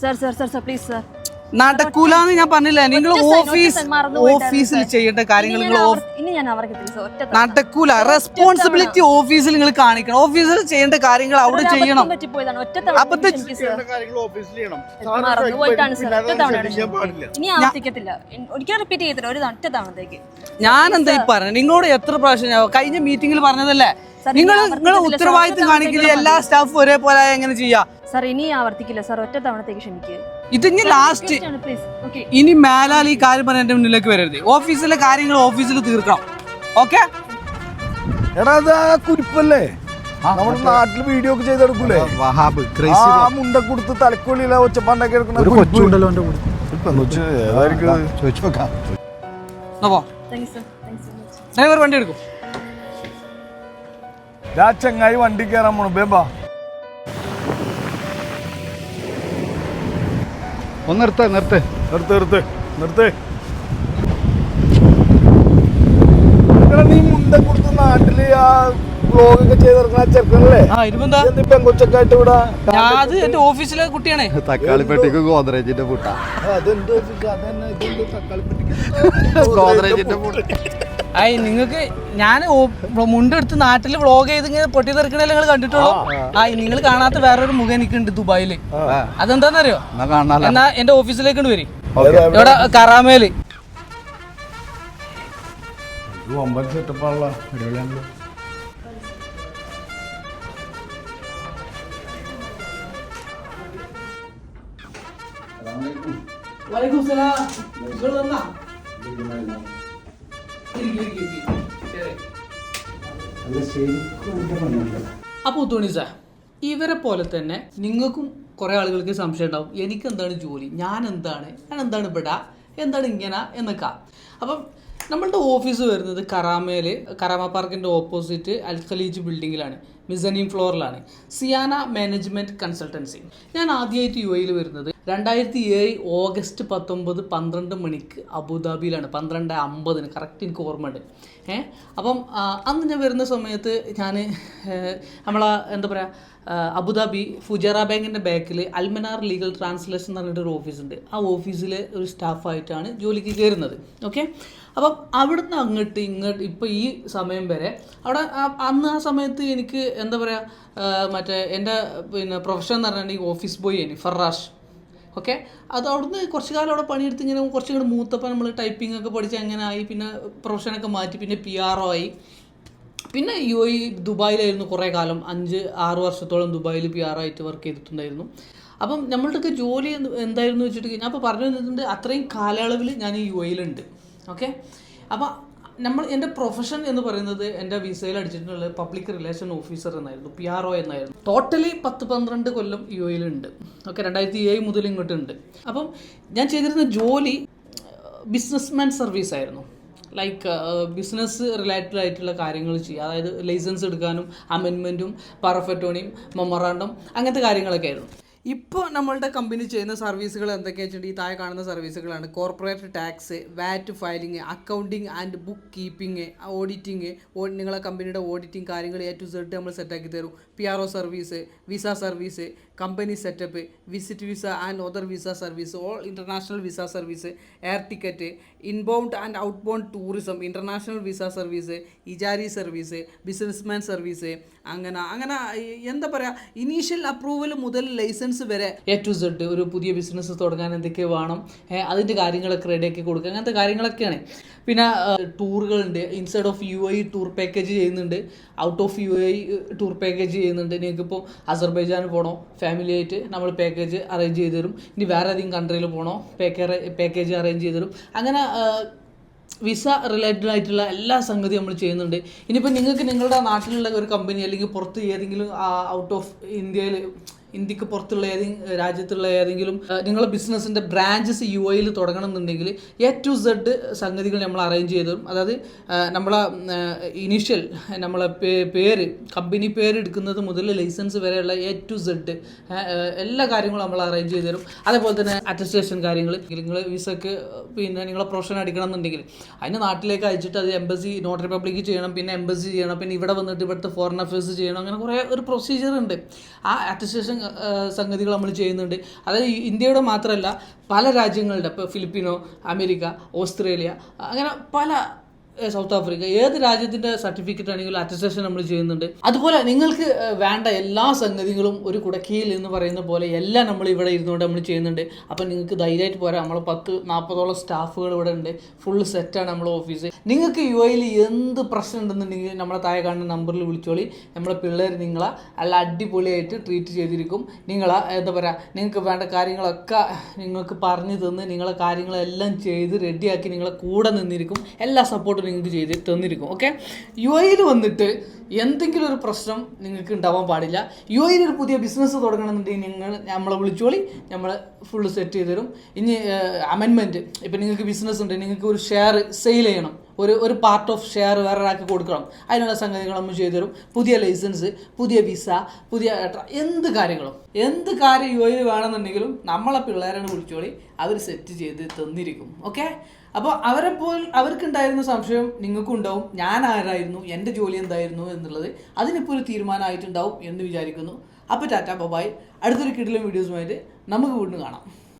Sir sir sir sir please sir നടക്കൂലെന്ന് ഞാൻ പറഞ്ഞില്ല? നിങ്ങൾ ഓഫീസ് ഓഫീസിൽ ചെയ്യേണ്ട കാര്യങ്ങൾ നിങ്ങൾ ഇനി ഞാൻ അവർക്ക് നടക്കൂല. റെസ്പോൺസിബിലിറ്റി ഓഫീസിൽ നിങ്ങൾ കാണിക്കണം. ഓഫീസിൽ ചെയ്യേണ്ട കാര്യങ്ങൾ അവിടെ ചെയ്യണം. ഞാൻ എന്താ ഈ പറഞ്ഞത്? നിങ്ങളോട് എത്ര പ്രാവശ്യം ഞാൻ കഴിഞ്ഞ മീറ്റിംഗിൽ പറഞ്ഞതല്ലേ? നിങ്ങൾ നിങ്ങൾ ആവർത്തിക്കത്തില്ല, കാണിക്കില്ല? എല്ലാ സ്റ്റാഫും ഒരേപോലെ എങ്ങനെ ചെയ്യാ? സർ ഇനി ആവർത്തിക്കില്ല. സർ ഒറ്റ തവണത്തേക്ക് ക്ഷമിക്കുക ഇതിന് ലാസ്റ്റ് പ്ലീസ് ഇനി മേലാൽ ഈ കാര്യം പറഞ്ഞ എന്റെ മുന്നിലേക്ക് വരരുത്. ഓഫീസിലെ കാര്യങ്ങൾ ഓഫീസിൽ തീർക്കണം ഓക്കെ എടാ അത് ആ കുരിപ്പല്ലേ? നമ്മുടെ നാട്ടിൽ വീഡിയോ ഒക്കെ ചെയ്തെടുക്കൂലേ? വഹാബ് ആ മുണ്ട കൊടുത്ത് തലക്കൊള്ളിയില്ല ഒച്ചപ്പാണ്ടൊക്കെ എടുക്കണ ഒരു കൊച്ചുണ്ടല്ലോ എന്റെ കൂടെ? ചോദിച്ചു നോക്കാം. ഡ്രൈവർ വണ്ടി എടുക്കും. ദാ ചങ്ങായി വണ്ടി കയറാൻ പോണു. ബേബാ ഒന്ന് നിർത്ത് നിർത്ത്. നിർത്ത് നിർത്ത് നിർത്ത്. നീ മുണ്ട കൊടുത്ത നാട്ടിൽ ആ ഇവിടെ അത് എന്റെ ഓഫീസിലെ കുട്ടിയാണേ. തക്കാളി പെട്ടിക്ക് ഗോദ്രേജിന്റെ പൂട്ട. അതന്നെ ഗോദ്രേജിന്റെ പൂട്ട. ആയി നിങ്ങൾക്ക് ഞാൻ മുണ്ടെടുത്ത് നാട്ടിൽ വ്ളോഗ് ചെയ്ത് ഇങ്ങനെ പൊട്ടി തെറിക്കണല്ലേ നിങ്ങൾ കണ്ടിട്ടുള്ളൂ ആയി നിങ്ങൾ കാണാത്ത വേറൊരു മുഖം എനിക്കുണ്ട് ദുബായിൽ. അതെന്താന്നറിയോ? എന്നാ എന്റെ ഓഫീസിലേക്ക് വരും? ഇവിടെ കറാമേൽ. വലൈക്കും സലാം നിങ്ങൾ അടിപൊളിയാണല്ലോ അപ്പോൾ തുണിസ ഇവരെ പോലെ തന്നെ നിങ്ങൾക്കും കുറേ ആളുകൾക്ക് സംശയം ഉണ്ടാവും എനിക്ക് എന്താണ് ജോലി? ഞാൻ എന്താണ് ഞാൻ എന്താണ് ഇവിടെ? എന്താണ് ഇങ്ങനെ? എന്നൊക്കെ. അപ്പം നമ്മളുടെ ഓഫീസ് വരുന്നത് കറാമയിൽ കറാമ പാർക്കിന്റെ ഓപ്പോസിറ്റ് അൽ ഖലീജ് ബിൽഡിങ്ങിലാണ് മിസനീം ഫ്ലോറിലാണ്. Siyana management consultancy. ഞാൻ ആദ്യമായിട്ട് യു എയിൽ വരുന്നത് രണ്ടായിരത്തി ഏഴ് ഓഗസ്റ്റ് പത്തൊമ്പത് പന്ത്രണ്ട് മണിക്ക് അബുദാബിയിലാണ്. പന്ത്രണ്ട് അമ്പതിന്. കറക്റ്റ് എനിക്ക് ഓർമ്മയുണ്ട്. ഏ? അപ്പം അന്ന് ഞാൻ വരുന്ന സമയത്ത് ഞാൻ നമ്മളെ എന്താ പറയുക അബുദാബി ഫുജറ ബാങ്കിന്റെ ബാക്കിൽ അൽമനാർ ലീഗൽ ട്രാൻസ്ലേഷൻ എന്ന് പറഞ്ഞിട്ടൊരു ഓഫീസുണ്ട്. ആ ഓഫീസിലെ ഒരു സ്റ്റാഫായിട്ടാണ് ജോലിക്ക് കയറുന്നത്. ഓക്കെ? അപ്പം അവിടുന്ന് അങ്ങോട്ട് ഇങ്ങോട്ട് ഇപ്പോൾ ഈ സമയം വരെ അവിടെ അന്ന് ആ സമയത്ത് എനിക്ക് എന്താ പറയുക മറ്റേ എന്റെ പിന്നെ പ്രൊഫഷൻ എന്ന് പറഞ്ഞിട്ടുണ്ടെങ്കിൽ ഓഫീസ് ബോയ് ആയിരുന്നു. ഫറാഷ്. ഓക്കെ? അത് അവിടുന്ന് കുറച്ച് കാലം അവിടെ പണിയെടുത്ത് ഇങ്ങനെ കുറച്ചും കൂടെ മൂത്തപ്പോൾ നമ്മൾ ടൈപ്പിംഗ് ഒക്കെ പഠിച്ച് അങ്ങനെ ആയി പിന്നെ പ്രൊഫഷനൊക്കെ മാറ്റി പിന്നെ പി ആർ ഒ ആയി. പിന്നെ യു എ ദുബായിലായിരുന്നു കുറേ കാലം. അഞ്ച് ആറ് വർഷത്തോളം ദുബായിൽ പി ആർ ആയിട്ട് വർക്ക് ചെയ്തിട്ടുണ്ടായിരുന്നു. അപ്പം നമ്മളുടെയൊക്കെ ജോലി എന്തായിരുന്നു വെച്ചിട്ട് ഞാൻ ഇപ്പോൾ പറഞ്ഞു തന്നിട്ടുണ്ട് അത്രയും കാലയളവിൽ ഞാൻ യു എയിലുണ്ട് ഓക്കെ? അപ്പോൾ നമ്മൾ എന്റെ പ്രൊഫഷൻ എന്ന് പറയുന്നത് എന്റെ വിസയിൽ അടിച്ചിട്ടുള്ള പബ്ലിക് റിലേഷൻ ഓഫീസർ എന്നായിരുന്നു പി ആർ ഒ എന്നായിരുന്നു. ടോട്ടലി പത്ത് പന്ത്രണ്ട് കൊല്ലം യു എയിലുണ്ട് ഓക്കെ രണ്ടായിരത്തി ഏഴ് മുതൽ ഇങ്ങോട്ടുണ്ട് അപ്പം ഞാൻ ചെയ്തിരുന്ന ജോലി ബിസിനസ്മാൻ സർവീസ് ആയിരുന്നു. ലൈക്ക് ബിസിനസ് റിലേറ്റഡ് ആയിട്ടുള്ള കാര്യങ്ങൾ ചെയ്യുക. അതായത് ലൈസൻസ് എടുക്കാനും അമെൻമെന്റും പറഫറ്റോണിയും മെമ്മറാണ്ടും അങ്ങനത്തെ കാര്യങ്ങളൊക്കെ ആയിരുന്നു. ഇപ്പോൾ നമ്മളുടെ കമ്പനി ചെയ്യുന്ന സർവീസുകൾ എന്തൊക്കെയാണ് വെച്ചിട്ടുണ്ടെങ്കിൽ ഈ താഴെ കാണുന്ന സർവീസുകളാണ് corporate tax VAT filing accounting and book keeping auditing നിങ്ങളെ കമ്പനിയുടെ ഓഡിറ്റിംഗ് കാര്യങ്ങൾ എ ടു സെഡ് നമ്മൾ സെറ്റാക്കി തരും. P R O service visa service company setup visit visa and other visa service all international visa service air ticket inbound and outbound tourism international visa service Ejari service businessman service അങ്ങനെ അങ്ങനെ എന്താ പറയുക initial approval മുതൽ licence വരെ A to Z ഒരു പുതിയ business തുടങ്ങാൻ എന്തൊക്കെ വേണം അതിന്റെ കാര്യങ്ങളൊക്കെ റെഡിയാക്കി കൊടുക്കുക. അങ്ങനത്തെ കാര്യങ്ങളൊക്കെയാണ്. പിന്നെ ടൂറുകളുണ്ട്. Inside of UAE tour package ചെയ്യുന്നുണ്ട്. Out of UAE tour package ചെയ്യുന്നുണ്ട്. നിങ്ങൾക്കിപ്പോൾ അസർബൈജാൻ പോകണോ ഫാമിലി ആയിട്ട് നമ്മൾ പാക്കേജ് അറേഞ്ച് ചെയ്ത് തരും. ഇനി വേറെ ഏതെങ്കിലും കൺട്രിയിൽ പോകണോ പാക്കേജ് പാക്കേജ് അറേഞ്ച് ചെയ്ത് തരും. അങ്ങനെ വിസ റിലേറ്റഡ് ആയിട്ടുള്ള എല്ലാ സംഗതി നമ്മൾ ചെയ്യുന്നുണ്ട്. ഇനിയിപ്പോൾ നിങ്ങൾക്ക് നിങ്ങളുടെ നാട്ടിലുള്ള ഒരു കമ്പനി അല്ലെങ്കിൽ പുറത്ത് ഏതെങ്കിലും ഔട്ട് ഓഫ് ഇന്ത്യയിൽ ഇന്ത്യയ്ക്ക് പുറത്തുള്ള ഏതെങ്കിലും രാജ്യത്തുള്ള ഏതെങ്കിലും നിങ്ങളുടെ ബിസിനസ്സിന്റെ ബ്രാഞ്ചസ് യു ഐയിൽ തുടങ്ങണം എന്നുണ്ടെങ്കിൽ എ ടു സെഡ് സംഗതികൾ നമ്മൾ അറേഞ്ച് ചെയ്തു. അതായത് നമ്മളെ ഇനീഷ്യൽ നമ്മളെ പേര് കമ്പനി പേര് എടുക്കുന്നത് മുതൽ ലൈസൻസ് വരെയുള്ള എ ടു സെഡ് എല്ലാ കാര്യങ്ങളും നമ്മൾ അറേഞ്ച് ചെയ്തു തരും. അതേപോലെ തന്നെ അറ്റസ്റ്റേഷൻ കാര്യങ്ങൾ. നിങ്ങൾ വിസക്ക് പിന്നെ നിങ്ങളെ പ്രൊഫഷൻ അടിക്കണം എന്നുണ്ടെങ്കിൽ അതിന് നാട്ടിലേക്ക് അയച്ചിട്ട് അത് എംബസി നോട്ട് റിപ്പബ്ലിക്ക് ചെയ്യണം പിന്നെ എംബസി ചെയ്യണം പിന്നെ ഇവിടെ വന്നിട്ട് ഇവിടുത്തെ ഫോറിൻ അഫയേഴ്സ് ചെയ്യണം അങ്ങനെ കുറേ ഒരു പ്രൊസീജിയർ ഉണ്ട്. ആ അറ്റസ്റ്റേഷൻ സംഗതികൾ നമ്മൾ ചെയ്യുന്നുണ്ട്. അതായത് ഇന്ത്യയുടെ മാത്രമല്ല പല രാജ്യങ്ങളുടെ ഇപ്പോൾ ഫിലിപ്പിനോ അമേരിക്ക ഓസ്ട്രേലിയ അങ്ങനെ പല സൗത്ത് ആഫ്രിക്ക. ഏത് രാജ്യത്തിന്റെ സർട്ടിഫിക്കറ്റ് ആണെങ്കിലും അറ്റസ്റ്റേഷൻ നമ്മൾ ചെയ്യുന്നുണ്ട്. അതുപോലെ നിങ്ങൾക്ക് വേണ്ട എല്ലാ സംഗതികളും ഒരു കുടക്കീയിൽ എന്ന് പറയുന്ന പോലെ എല്ലാം നമ്മൾ ഇവിടെ ഇരുന്നുകൊണ്ട് നമ്മൾ ചെയ്യുന്നുണ്ട്. അപ്പം നിങ്ങൾക്ക് ധൈര്യമായിട്ട് പോരാ. നമ്മൾ പത്ത് നാൽപ്പതോളം സ്റ്റാഫുകൾ ഇവിടെ ഉണ്ട്. ഫുള്ള് സെറ്റാണ് നമ്മളെ ഓഫീസ് നിങ്ങൾക്ക് യു എയിൽ എന്ത് പ്രശ്നം ഉണ്ടെന്നുണ്ടെങ്കിൽ നമ്മളെ താഴെ കാണുന്ന നമ്പറിൽ വിളിച്ചോളി. നമ്മളെ പിള്ളേർ നിങ്ങളെ. അല്ല അടിപൊളിയായിട്ട് ട്രീറ്റ് ചെയ്തിരിക്കും. നിങ്ങളെ എന്താ പറയുക നിങ്ങൾക്ക് വേണ്ട കാര്യങ്ങളൊക്കെ നിങ്ങൾക്ക് പറഞ്ഞു തന്ന് നിങ്ങളെ കാര്യങ്ങളെല്ലാം ചെയ്ത് റെഡിയാക്കി നിങ്ങളെ കൂടെ നിന്നിരിക്കും. എല്ലാ സപ്പോർട്ടും നിങ്ങൾക്ക് ചെയ്ത് തന്നിരിക്കും. ഓക്കെ യു എയിൽ വന്നിട്ട് എന്തെങ്കിലും ഒരു പ്രശ്നം നിങ്ങൾക്ക് ഉണ്ടാവാൻ പാടില്ല. യു എയിൽ ഒരു പുതിയ ബിസിനസ് തുടങ്ങണമെന്നുണ്ടെങ്കിൽ നിങ്ങൾ നമ്മളെ വിളിച്ചോളി നമ്മൾ ഫുള്ള് സെറ്റ് ചെയ്ത് തരും. ഇനി അമെൻമെന്റ് ഇപ്പം നിങ്ങൾക്ക് ബിസിനസ് ഉണ്ട് നിങ്ങൾക്ക് ഒരു ഷെയർ സെയിൽ ചെയ്യണം. ഒരു ഒരു പാർട്ട് ഓഫ് ഷെയർ വേറെ ഒരാൾക്ക് കൊടുക്കണം. അതിനുള്ള സംഗതികൾ നമ്മൾ ചെയ്തു തരും. പുതിയ ലൈസൻസ് പുതിയ വിസ പുതിയ എന്ത് കാര്യങ്ങളും. എന്ത് കാര്യം യു എയിൽ വേണമെന്നുണ്ടെങ്കിലും നമ്മളെ പിള്ളേരാണ് വിളിച്ചോളി അവർ സെറ്റ് ചെയ്ത് തന്നിരിക്കും. ഓക്കെ അപ്പോൾ അവരെ പോൽ അവർക്കുണ്ടായിരുന്ന സംശയം നിങ്ങൾക്കും ഉണ്ടാവും ഞാൻ ആരായിരുന്നു? എന്റെ ജോലി എന്തായിരുന്നു എന്നുള്ളത് അതിനിപ്പോൾ ഒരു തീരുമാനമായിട്ടുണ്ടാവും എന്ന് വിചാരിക്കുന്നു. അപ്പോൾ ടാറ്റ ബബായ് അടുത്തൊരു കിടിലും വീഡിയോസുമായിട്ട് നമുക്ക് വീണ്ടും കാണാം.